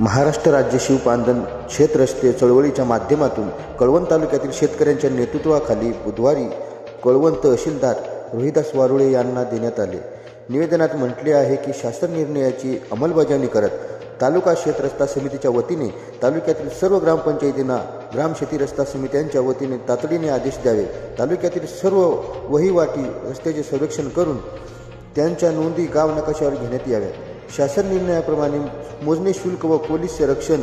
महाराष्ट्र राज्य शिवपांधन शेत चळवळीच्या माध्यमातून कळवण तालुक्यातील शेतकऱ्यांच्या नेतृत्वाखाली बुधवारी कळवण तहसीलदार रोहिदास वारुळे यांना देण्यात आले. निवेदनात म्हटले आहे की शासन निर्णयाची अंमलबजावणी करत तालुका शेतरस्ता समितीच्या वतीने तालुक्यातील सर्व ग्रामपंचायतींना ग्रामशेती रस्ता समित्यांच्या वतीने तातडीने आदेश द्यावे. तालुक्यातील सर्व वहिवाटी रस्त्याचे सर्वेक्षण करून त्यांच्या नोंदी गाव नकाशावर घेण्यात याव्यात. शासन निर्णयाप्रमाणे मोजणे शुल्क व पोलीस संरक्षण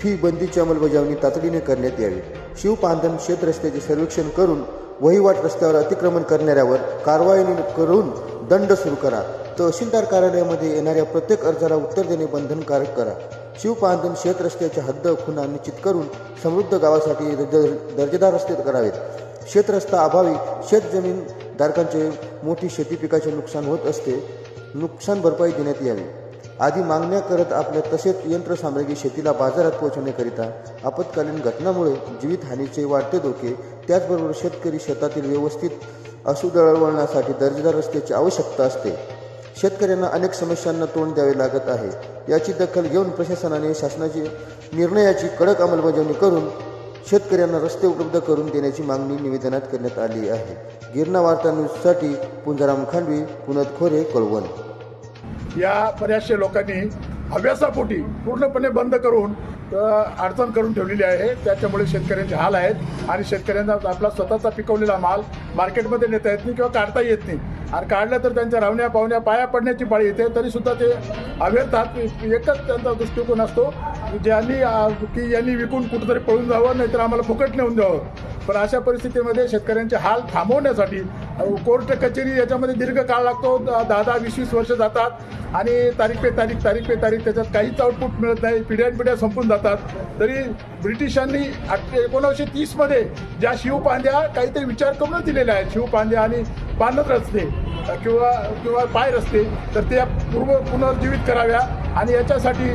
फी बंदीची अंमलबजावणी तातडीने करण्यात यावी. शिवपांधन शेतरस्त्याचे सर्वेक्षण करून वहिवाट रस्त्यावर अतिक्रमण करणाऱ्यावर कारवाई करून दंड सुरू करा. तहसीलदार कार्यालयामध्ये येणाऱ्या प्रत्येक अर्जाला उत्तर देणे बंधनकारक करा. शिवपांधन शेत रस्त्याच्या हद्द खुणा निश्चित करून समृद्ध गावासाठी दर्जेदार रस्ते करावेत. शेतरस्ता अभावी शेतजमीनधारकांचे धारकांचे मोठी शेती पिकाचे नुकसान होत असते. नुकसान भरपाई देण्यात यावी. आधी मागण्या करत आपल्या तसेच यंत्रसामग्री शेतीला बाजारात पोहोचवण्याकरिता आपत्कालीन घटनामुळे जीवितहानीचे वाढते धोके त्याचबरोबर शेतकरी शेतातील व्यवस्थित असू दळवळण्यासाठी दर्जेदार रस्त्याची आवश्यकता असते. शेतकऱ्यांना अनेक समस्यांना तोंड द्यावे लागत आहे. याची दखल घेऊन प्रशासनाने शासनाची निर्णयाची कडक अंमलबजावणी करून शेतकऱ्यांना रस्ते उपलब्ध करून देण्याची मागणी निवेदनात करण्यात आली आहे. गिरणा वार्ता न्यूजसाठी पुंजाराम खांडवी पुनत खोरे कळवण. या बऱ्याचशा लोकांनी अभ्यासापोटी पूर्णपणे बंद करून अडचण करून ठेवलेली आहे. त्याच्यामुळे शेतकऱ्यांचे हाल आहेत आणि शेतकऱ्यांना आपला स्वतःचा पिकवलेला माल मार्केटमध्ये नेता येत नाही किंवा काढता येत नाही. आणि काढलं तर त्यांच्या रावण्या पावण्या पाया पडण्याची पाळी येते तरीसुद्धा ते अव्यर्थात एकच त्यांचा दृष्टिकोन असतो ज्यांनी की यांनी विकून कुठंतरी पळून जावं नाहीतर आम्हाला फुकट नेऊन द्यावं. पण अशा परिस्थितीमध्ये शेतकऱ्यांचे हाल थांबवण्यासाठी कोर्ट कचेरी याच्यामध्ये दीर्घ काळ लागतो द- दहा दहा वीस वीस वर्ष जातात. आणि तारीख पे तारीख तारीख पे तारीख त्याच्यात काहीच आउटपुट मिळत नाही. पिढ्यान पिढ्या संपून जातात. तरी ब्रिटिशांनी आठ तीसमध्ये ज्या शिवपांद्या काहीतरी विचार करूनच दिलेल्या आहेत शिवपांद्या आणि पानत रस्ते किंवा किंवा पाय रस्ते तर त्या पूर्व पुनर्जीवित कराव्या. आणि याच्यासाठी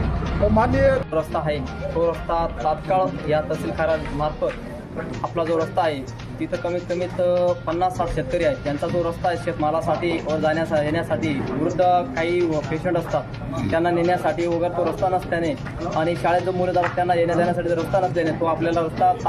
माननीय रस्ता आहे तो रस्ता तात्काळ या तहसील मार्फत आपला जो रस्ता आहे तिथं कमीत कमीत पन्नास साठ शेतकरी आहेत. त्यांचा जो रस्ता आहे शेतमालासाठी व जाण्यासा येण्यासाठी वृद्ध काही पेशंट असतात त्यांना नेण्यासाठी वगैरे तो रस्ता नसल्याने आणि शाळेत जो मुलं जातात त्यांना येण्या जाण्यासाठी रस्ता नसल्याने तो आपल्याला रस्ता